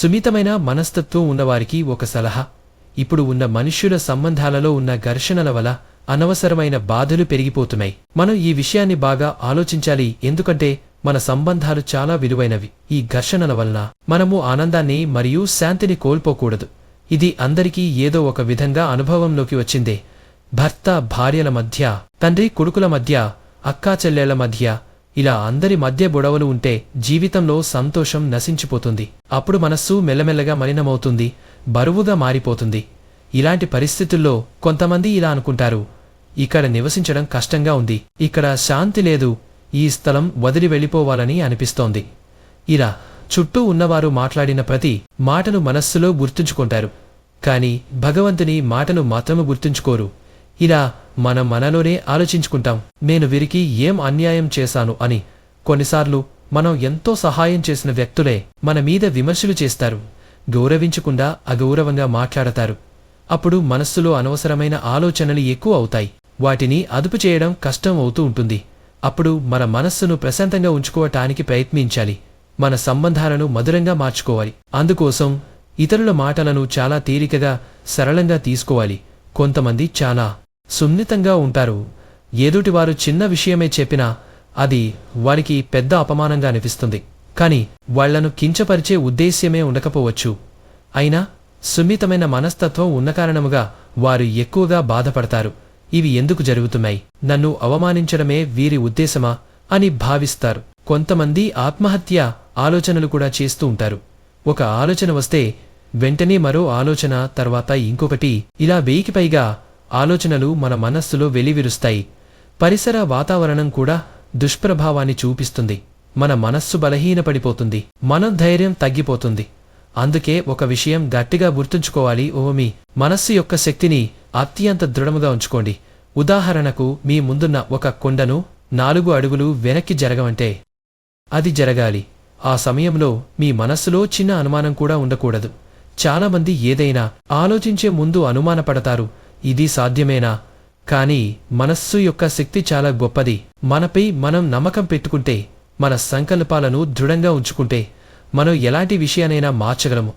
సున్నితమైన మనస్తత్వం ఉన్నవారికి ఒక సలహా. ఇప్పుడు ఉన్న మనుష్యుల సంబంధాలలో ఉన్న ఘర్షణల వల్ల అనవసరమైన బాధలు పెరిగిపోతున్నాయి. మనం ఈ విషయాన్ని బాగా ఆలోచించాలి ఎందుకంటే మన సంబంధాలు చాలా విలువైనవి. ఈ ఘర్షణల వలన మనము ఆనందాన్ని మరియు శాంతిని కోల్పోకూడదు. ఇది అందరికీ ఏదో ఒక విధంగా అనుభవంలోకి వచ్చిందే. భర్త భార్యల మధ్య తండ్రి కొడుకుల మధ్య అక్కా చెల్లెళ్ళ మధ్య ఇలా అందరి మధ్య గొడవలు ఉంటే జీవితంలో సంతోషం నశించిపోతుంది. అప్పుడు మనస్సు మెల్లమెల్లగా మలినమవుతుంది బరువుగా మారిపోతుంది. ఇలాంటి పరిస్థితుల్లో కొంతమంది ఇలా అనుకుంటారు ఇక్కడ నివసించడం కష్టంగా ఉంది ఇక్కడ శాంతి లేదు ఈ స్థలం వదిలి వెళ్ళిపోవాలని అనిపిస్తోంది. ఇలా చుట్టూ ఉన్నవారు మాట్లాడిన ప్రతి మాటను మనస్సులో గుర్తుంచుకుంటారు కాని భగవంతుని మాటను మాత్రము గుర్తుంచుకోరు. ఇలా మన మనలోనే ఆలోచించుకుంటాం. నేను వీరికి ఏం అన్యాయం చేశాను అని. కొన్నిసార్లు మనం ఎంతో సహాయం చేసిన వ్యక్తులే మన మీద విమర్శలు చేస్తారు. గౌరవించకుండా అగౌరవంగా మాట్లాడతారు. అప్పుడు మనస్సులో అనవసరమైన ఆలోచనలు ఎక్కువ అవుతాయి. వాటిని అదుపు చేయడం కష్టం అవుతూ ఉంటుంది. అప్పుడు మన మనస్సును ప్రశాంతంగా ఉంచుకోవటానికి ప్రయత్నించాలి. మన సంబంధాలను మధురంగా మార్చుకోవాలి. అందుకోసం ఇతరుల మాటలను చాలా తేలికగా సరళంగా తీసుకోవాలి. కొంతమంది చాలా సున్నితంగా ఉంటారు. ఎదుటివారు చిన్న విషయమే చెప్పినా అది వారికి పెద్ద అపమానంగా అనిపిస్తుంది. కాని వాళ్ళను కించపరిచే ఉద్దేశ్యమే ఉండకపోవచ్చు. అయినా సున్నితమైన మనస్తత్వం ఉన్న కారణముగా వారు ఎక్కువగా బాధపడతారు. ఇవి ఎందుకు జరుగుతున్నాయి? నన్ను అవమానించడమే వీరి ఉద్దేశమా? అని భావిస్తారు. కొంతమంది ఆత్మహత్య ఆలోచనలు కూడా చేస్తూ ఉంటారు. ఒక ఆలోచన వస్తే వెంటనే మరో ఆలోచన తర్వాత ఇంకొకటి ఇలా వెయ్యికి పైగా ఆలోచనలు మన మనస్సులో వెలివిరుస్తాయి. పరిసర వాతావరణం కూడా దుష్ప్రభావాన్ని చూపిస్తుంది. మన మనస్సు బలహీనపడిపోతుంది. మనోధైర్యం తగ్గిపోతుంది. అందుకే ఒక విషయం గట్టిగా గుర్తుంచుకోవాలి ఓ మీ మనస్సు యొక్క శక్తిని అత్యంత దృఢముగా ఉంచుకోండి. ఉదాహరణకు మీ ముందున్న ఒక కొండను నాలుగు అడుగులు వెనక్కి జరగమంటే అది జరగాలి. ఆ సమయంలో మీ మనస్సులో చిన్న అనుమానం కూడా ఉండకూడదు. చాలామంది ఏదైనా ఆలోచించే ముందు అనుమానపడతారు. ఇది సాధ్యమేనా? కాని మనస్సు యొక్క శక్తి చాలా గొప్పది. మనపై మనం నమ్మకం పెట్టుకుంటే మన సంకల్పాలను దృఢంగా ఉంచుకుంటే మనం ఎలాంటి విషయానైనా మార్చగలము.